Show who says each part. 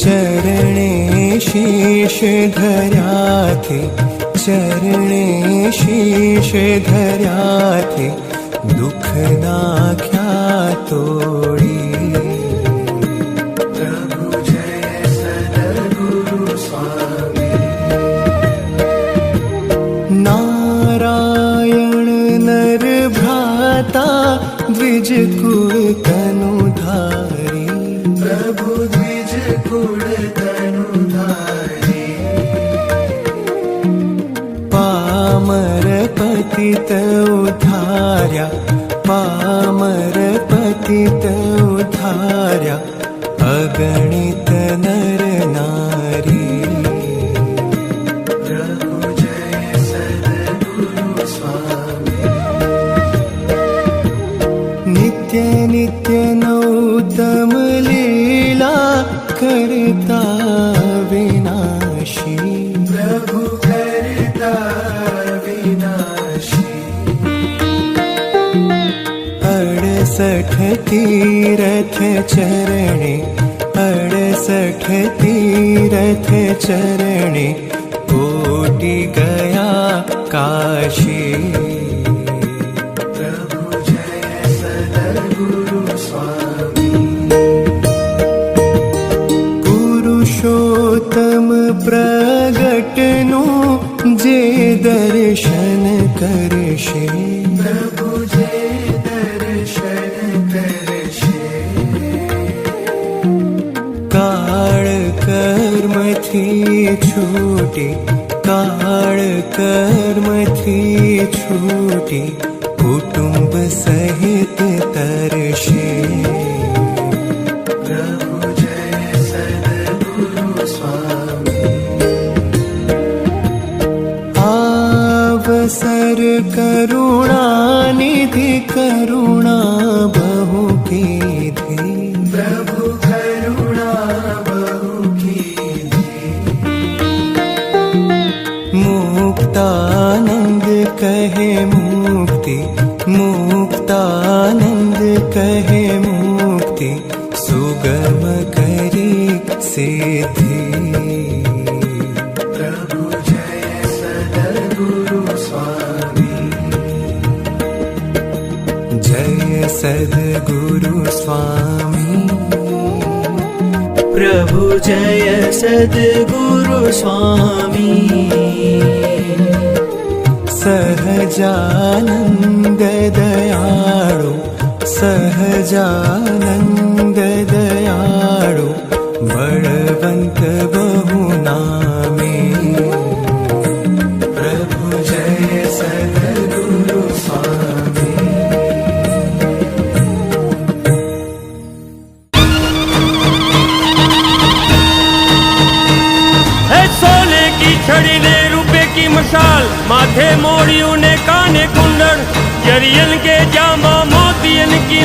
Speaker 1: चरणे शीश धर्याथे चरणे शीश धर्याथे दुःख नाख्या तोडी। प्रभु जय सद्गुरु स्वामी। नारायण नर भ्राता पामर पतित उधार्या पामर उधार्या अगणित नर नारी। प्रभु जय सद्गुरु स्वामी। नित्य नित्य नौतम लीला करता विनाशी। प्रभु करता विनाशी। अड़सठ तीरथ चरणे अड़सठ तीरथ चरणे कोटि गया काशी। करशे प्रभु जे दर्शन। करशे काळ कर्मथी छूटी काळ कर्मथी छूटी कुटुंब सहित आवसर करुणा निधि करुणा बहु कीधी प्रभु करुणा बहु कीधी मुक्तानंद कहे मुक्ति मुक्तानंद कहे मुक्ति सुगम करी सिद्धि स्वामी। जय सद्गुरु स्वामी। प्रभु जय सद्गुरु स्वामी। सहजानन्द दयाळु सहजानन्द दयाळु बळवन्त बहुनामे
Speaker 2: છડીને રૂપે કી મશાલ માથે મોડિયું ને કાને કુંડળ જરિયન કે જામા મોતિયન કી